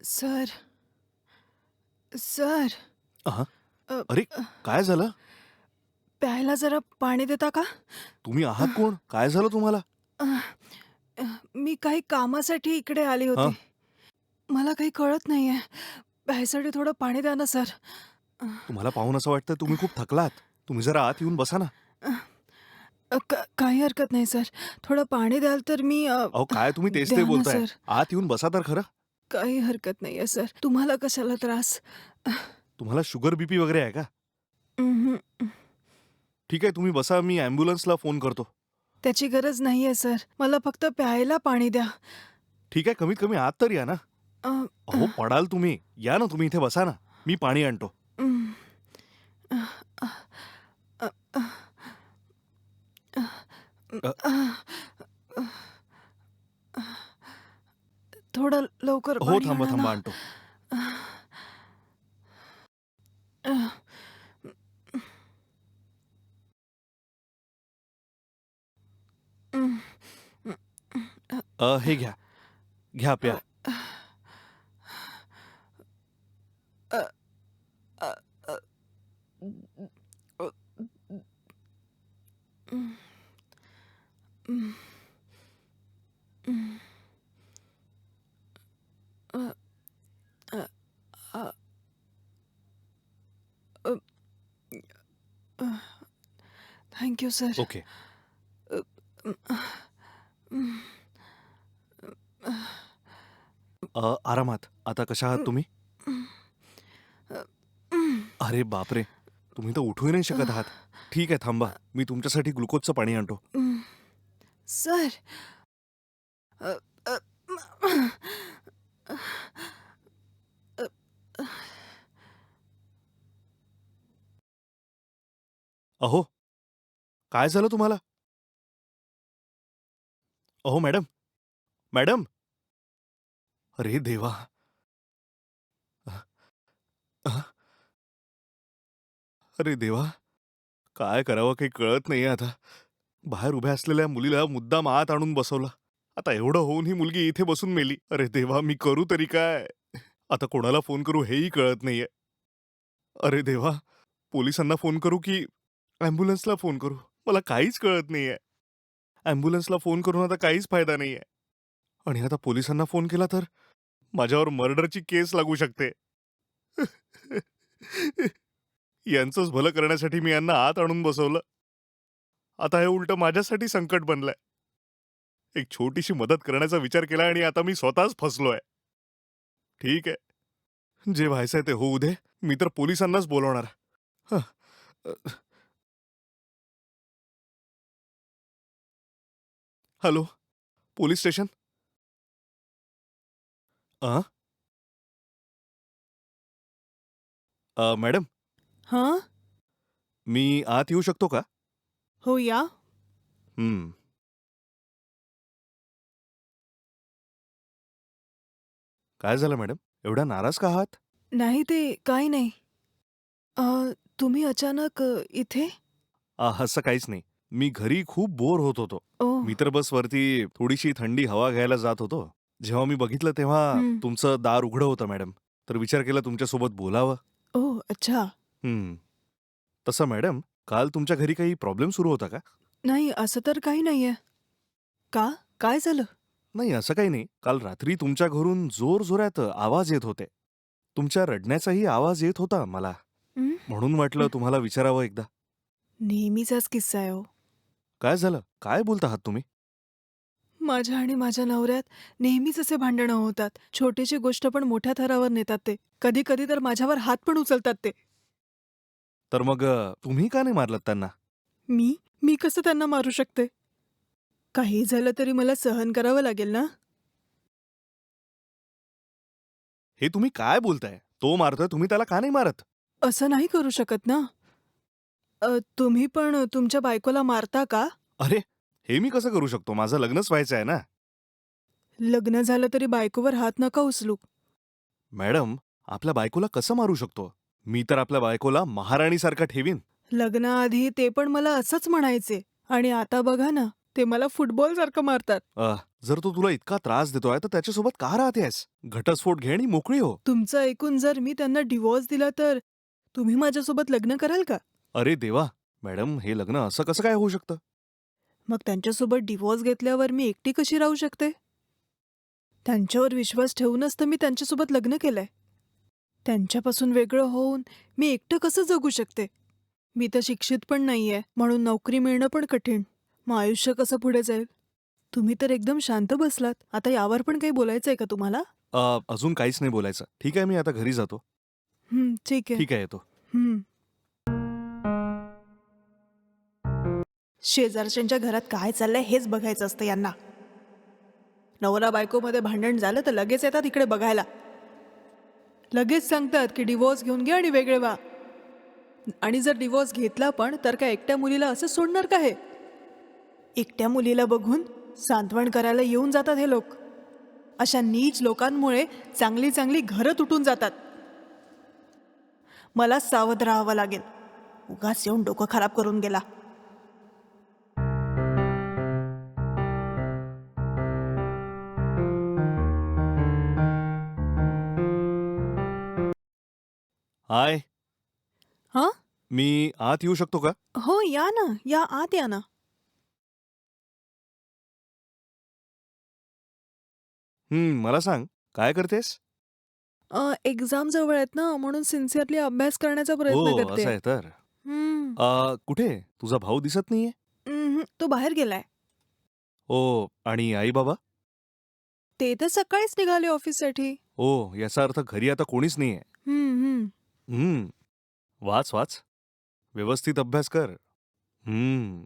Sir sir. अ, अरे काय झालं? प्यायला जरा पाणी देता का? तुम्ही आहात कोण? काय झालं तुम्हाला? मी काही कामासाठी इकडे आली हा? होती मला काही कळत नाहीये. प्यायसाठी थोडं पाणी द्या ना सर. तुम्हाला पाहून असं वाटतं तुम्ही खूप थकलात. तुम्ही जरा आत येऊन बसा ना. काही हरकत नाही सर. थोडं पाणी द्याल तर मी अहो काय तुम्ही तेच ते बोलताय. सर. आत येऊन बसा तर खरं. काही हरकत नाहीये सर. तुम्हाला कशाला त्रास? तुम्हाला शुगर बीपी वगैरे आहे का. ठीक आहे तुम्ही बसा मी अँब्युलन्सला फोन करतो. त्याची गरज नाहीये सर. मला फक्त प्यायला पाणी द्या. ठीक आहे कमीत कमी आत तर या ना. अहो पडाल तुम्ही. या ना तुम्ही इथे बसा ना. मी पाणी आणतो. थोडं लवकर हो पाणी थांबा आणा थांबा ना. आणतो अ, हे घ्या घ्या प्या थँक्यू सर ओके अ, आरामात. आता कशा आहात तुम्ही? अरे बापरे. तुम्ही तर उठूही नाही शकत आहात. ठीक आहे थांबा. मी तुमच्यासाठी ग्लुकोजचं पाणी आणतो. सर अहो काय झालं तुम्हाला? अहो मॅडम मॅडम! अरे देवा! अरे देवा! काय करावं काही कळत नाहीये आता. बाहेर उभ्या असलेल्या मुलीला मुद्दाम आत आणून बसवलं. आता एवढं होऊन ही मुलगी इथे बसून मेली. अरे देवा मी करू तरी काय? आता कोणाला फोन करू हेही कळत नाहीये. अरे देवा पोलिसांना फोन करू की ॲम्ब्युलन्सला फोन करू? मला काहीच कळत नाहीये. ॲम्ब्युलन्सला फोन करून आता काहीच फायदा नाहीये. आणि आता पोलिसांना फोन केला तर माझ्यावर मर्डरची केस लागू शकते. यांचंच भलं करण्यासाठी मी यांना आत आणून बसवलं. आता हे उलट माझ्यासाठी संकट बनलंय. एक छोटीशी मदत करण्याचा विचार केला आणि आता मी स्वतःच फसलोय. ठीक आहे. जे व्हायचंय ते होऊ दे. मी तर पोलिसांनाच बोलवणार. हं. अ, हॅलो? Police station? अ, मॅडम. हां? मी आत येऊ शकतो का? हो या हं. काय झालं मॅडम? एवढ्या नाराज का आहात? नाही ते काही नाही. अ, तुम्ही अचानक अ, इथे? असं काहीच नाही. मी घरी खूप बोर होत होतो. ओ. मी तर बस वरती थोडीशी थंडी हवा घ्यायला जात होतो. जेव्हा मी बघितलं तेव्हा हं. तुमचं दार उघडं होतं मॅडम. तर विचार केला तुमच्यासोबत बोलावं. ओ अच्छा. हं. तसं मॅडम काल तुमच्या घरी काही प्रॉब्लेम सुरू होता का? नाही असं तर काही नाहीये. का? काय झालं? नाही असं काही नाही. काल रात्री तुमच्या घरून जोर जोरात आवाज येत होते. तुमच्या रडण्याचाही आवाज येत होता मला. हं? म्हणून वाटलं तुम्हाला विचारावं एकदा. नेहमीचाच किस्सा आहे हो. काय झालं? काय बोलता आहात तुम्ही? माझ्या आणि माझ्या नवऱ्यात नेहमीच असे भांडणं होतात. छोटीशी गोष्ट पण मोठ्या थरावर नेतात ते. कधी कधी तर माझ्यावर हात पण उचलतात ते. तर मग तुम्ही का नाही मारलात त्यांना? मी? मी कसं त्यांना मारू शकते? काही झालं तरी मला सहन करावं लागेल ना? हे तुम्ही काय बोलताय? तो मारतोय तुम्ही त्याला का नाही मारत? असं नाही करू शकत ना? अ, तुम्ही पण तुमच्या बायकोला मारता का? अरे हे मी कसं करू शकतो? माझं लग्नच व्हायचं आहे ना? लग्न झालं तरी बायकोवर हात नका उचलू. मॅडम आपल्या बायकोला कसं मारू शकतो? मी तर आपल्या बायकोला महाराणीसारखा ठेवीन. लग्नाआधी ते पण मला असंच म्हणायचे आणि आता बघा ना ते मला फुटबॉल सारखं मारतात. अ, जर तो तुला इतका त्रास देतोय तर त्याच्यासोबत का राहतेस घटस्फोट घे आणि मोकळी हो. तुमचं ऐकून जर मी त्यांना डिवोर्स दिला तर तुम्ही माझ्यासोबत लग्न कराल का? अरे देवा मॅडम हे लग्न असं कसं काय होऊ शकतं? मग त्यांच्यासोबत डिवोर्स घेतल्यावर मी एकटी कशी राहू शकते? त्यांच्यावर विश्वास ठेवूनच तर मी त्यांच्यासोबत लग्न केलंय. त्यांच्यापासून वेगळं होऊन मी एकटं कसं जगू शकते? मी तर शिक्षित पण नाहीये म्हणून नोकरी मिळणं पण कठीण. मग आयुष्य कसं पुढे जाईल? तुम्ही तर एकदम शांत बसलात. आता यावर पण काही बोलायचंय का तुम्हाला? अ, अजून काहीच नाही बोलायचं. ठीक आहे मी आता घरी जातो. हं, ठीक आहे. ठीक आहे येतो. हं. शेजारच्यांच्या घरात काय चाललंय हेच बघायचं असतं यांना. नवरा बायकोमध्ये भांडण झालं तर लगेच येतात इकडे बघायला. लगेच सांगतात की डिवोर्स घेऊन घे आणि वेगळे व्हा. आणि जर डिवोर्स घेतला पण तर काय एकट्या मुलीला असं सोडणार का हे? एकट्या मुलीला बघून सांत्वण करायला येऊन जातात हे लोक. अशा नीच लोकांमुळे चांगली चांगली घरं तुटून जातात. मला सावध राहावं लागेल. उगाच येऊन डोकं खराब करून गेला. हाय. हा? मी आत येऊ शकतो का? हो या ना. या आत या ना. हं, मला सांग काय करतेस? एक्झाम जवळ आहेत ना म्हणून सिन्सिअरली अभ्यास करण्याचा प्रयत्न हो करते. असं आहे तर. हम्म, अ, कुठे? तुझा भाऊ दिसत नाहीये? हम्म, तो बाहेर गेलाय. ओ आणि आई बाबा ते तर सकाळीच निघाले ऑफिससाठी. ओ याचा अर्थ घरी आता कोणीच नाहीये. हम्म, वाच वाच. व्यवस्थित अभ्यास कर. हम्म.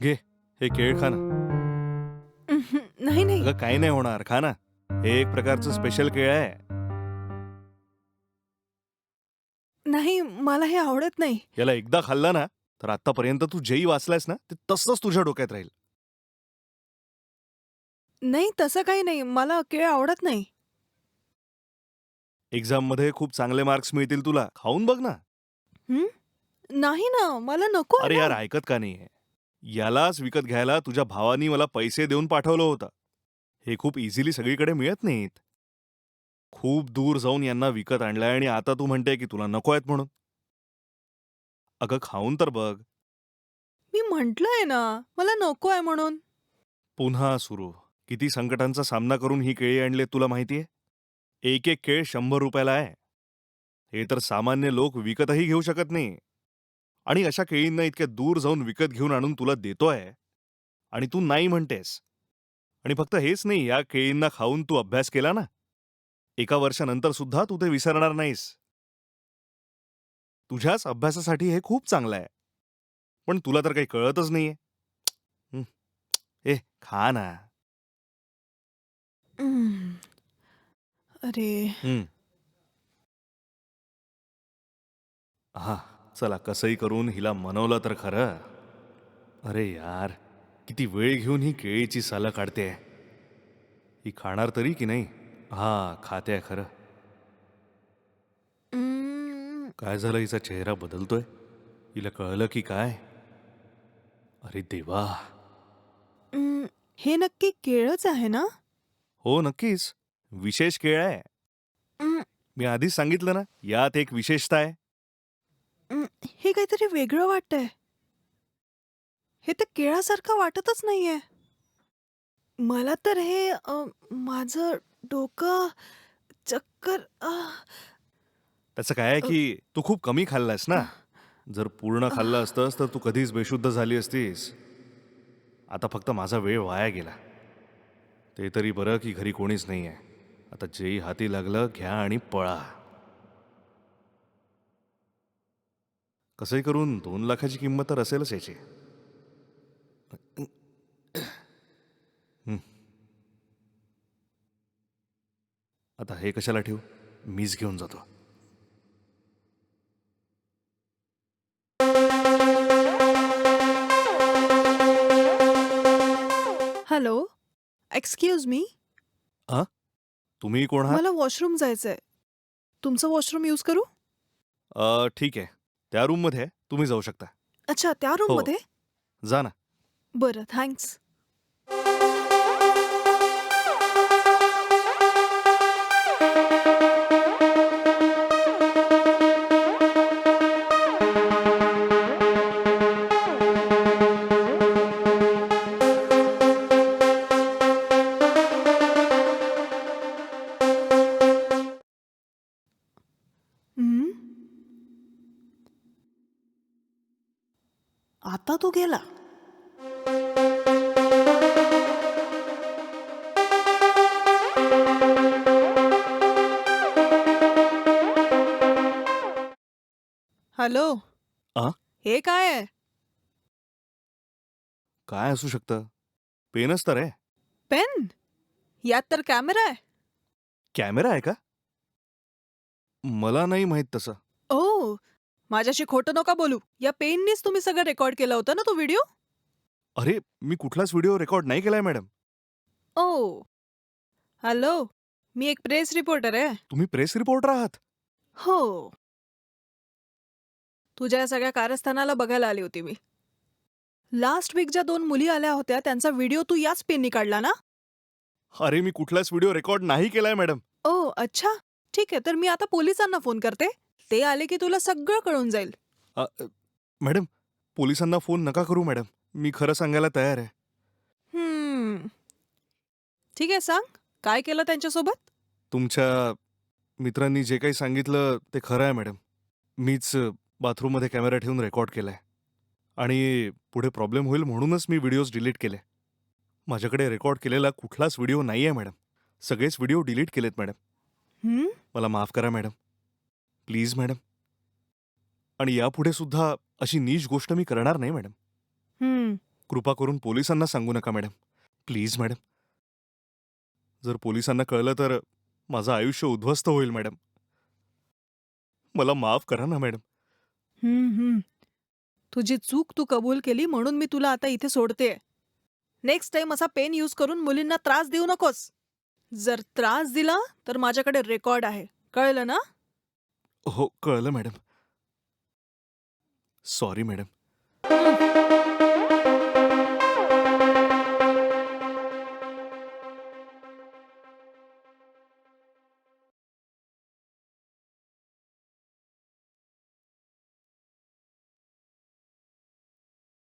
घे हे केळ खा ना. नाही नाही. अगं काही नाही होणार. खा ना. हे एक प्रकारचं स्पेशल केळ आहे. नाही मला हे आवडत नाही. याला एकदा खाल्लं ना तर आतापर्यंत तू जेही वाचलायस ना ते तसंच तुझ्या डोक्यात राहील. नाही तसं काही नाही. मला केळ आवडत नाही. एक्झाममध्ये खूप चांगले मार्क्स मिळतील तुला. खाऊन बघ ना. नाही ना मला नको अरे. यार ऐकत का नाहीये? यालाच विकत घ्यायला तुझ्या भावानी मला पैसे देऊन पाठवलं होतं. हे खूप इझिली सगळीकडे मिळत नाहीत. खूप दूर जाऊन यांना विकत आणलंय आणि आता तू म्हणते की तुला नको आहेत म्हणून. अगं खाऊन तर बघ. मी म्हंटलय ना मला नको आहे म्हणून. पुन्हा सुरू. किती संकटांचा सामना करून ही केळी आणली तुला माहितीये? एक एक केळ शंभर रुपयाला आहे. हे तर सामान्य लोक विकतही घेऊ शकत नाही. आणि अशा केळींना इतक्या दूर जाऊन विकत घेऊन आणून तुला देतोय? आणि तू नाही म्हणतेस. आणि फक्त हेच नाही या केळींना खाऊन तू अभ्यास केला ना? एका वर्षानंतर सुद्धा तू ते विसरणार नाहीस. तुझ्याच अभ्यासासाठी हे खूप चांगलं आहे. पण तुला तर काही कळतच नाहीये. हं. ए खा ना. हम्म. अरे. हं. हा चला कसंही करून हिला मनवलं तर खरं. अरे यार किती वेळ घेऊन ही केळीची सालं काढते ही खाणार तरी की नाही? हा खाते खरं हम्म. काय झालं हिचा चेहरा बदलतोय हिला कळलं की काय अरे देवा हम्म. हे नक्की केळच आहे ना हो नक्कीच विशेष केळ आहे हम्म. मी आधीच सांगितलं ना यात एक विशेषता आहे हम्म. हे काहीतरी वेगळं वाटतंय हे तर केळासारखं वाटतच नाहीये मला तर हे अ, माझं डोकं चक्कर अ, त्याचं काय आहे की तू खूप कमी खाल्लास ना? जर पूर्ण खाल्लं असतंस तर तू कधीच बेशुद्ध झाली असतीस. आता फक्त माझा वेळ वाया गेला. ते तरी बरं की घरी कोणीच नाही आहे आता जेही हाती लागलं घ्या आणि पळा. कसंही करून दोन लाखाची किंमत तर असेलच याची. आता हे कशाला ठेवू? मीच घेऊन जातो. हॅलो एक्सक्यूज मी तुम्ही कोण मला वॉशरूम जायचंय. तुमचं वॉशरूम यूज करू? ठीक आहे. त्या रूममध्ये तुम्ही जाऊ शकता. अच्छा त्या रूम हो. मध्ये? जा ना. बरं थँक्स गेला हॅलो आ? हे काय आहे काय असू शकतं? पेनच तर आहे. पेन यात तर कॅमेरा आहे. कॅमेरा आहे का? मला नाही माहित तसं. ओ माझ्याशी खोटं नका बोलू. या पेननीच तुम्ही सगळं रेकॉर्ड केलं होतं ना तो व्हिडिओ अरे मी कुठलाच व्हिडिओ रेकॉर्ड नाही केलाय मॅडम ओ. हॅलो मी एक प्रेस रिपोर्टर आहे. तुम्ही प्रेस रिपोर्टर आहात? हो. तुझ्या या सगळ्या कारस्थानाला बघायला आली होती मी. लास्ट वीक ज्या दोन मुली आल्या होत्या त्यांचा व्हिडिओ तू याच पेननी काढला ना? अरे मी कुठलाच व्हिडिओ रेकॉर्ड नाही केलाय मॅडम ओ अच्छा. ठीक आहे तर मी आता पोलिसांना फ़ोन करते. ते आले की तुला सगळं कळून जाईल. अ, अ, मॅडम पोलिसांना फोन नका करू मॅडम. मी खरं सांगायला तयार आहे. हम्म. ठीक आहे सांग. काय केलं त्यांच्यासोबत? तुमच्या मित्रांनी जे काही सांगितलं ते खरं आहे मॅडम. मीच बाथरूममध्ये कॅमेरा ठेवून रेकॉर्ड केलाय. आणि पुढे प्रॉब्लेम होईल म्हणूनच मी व्हिडिओज डिलीट केले. माझ्याकडे रेकॉर्ड केलेला कुठलाच व्हिडिओ नाही आहे मॅडम. सगळेच व्हिडिओ डिलीट केलेत मॅडम. हम्म? मला माफ करा मॅडम. Please madam. आणि यापुढे सुद्धा अशी नीच गोष्ट मी करणार नाही मॅडम. हम्म. कृपा करून पोलिसांना सांगू नका मॅडम. Please madam. जर पोलिसांना कळलं तर माझं आयुष्य उद्ध्वस्त होईल मॅडम. मला माफ करा ना मॅडम. हम्म, हम्म. तुझी चूक तू कबूल केली म्हणून मी तुला आता इथे सोडते नेक्स्ट टाइम असा पेन यूज करून मुलींना त्रास देऊ नकोस. जर त्रास दिला तर माझ्याकडे रेकॉर्ड आहे. कळलं ना? हो कळलं मॅडम. Sorry madam.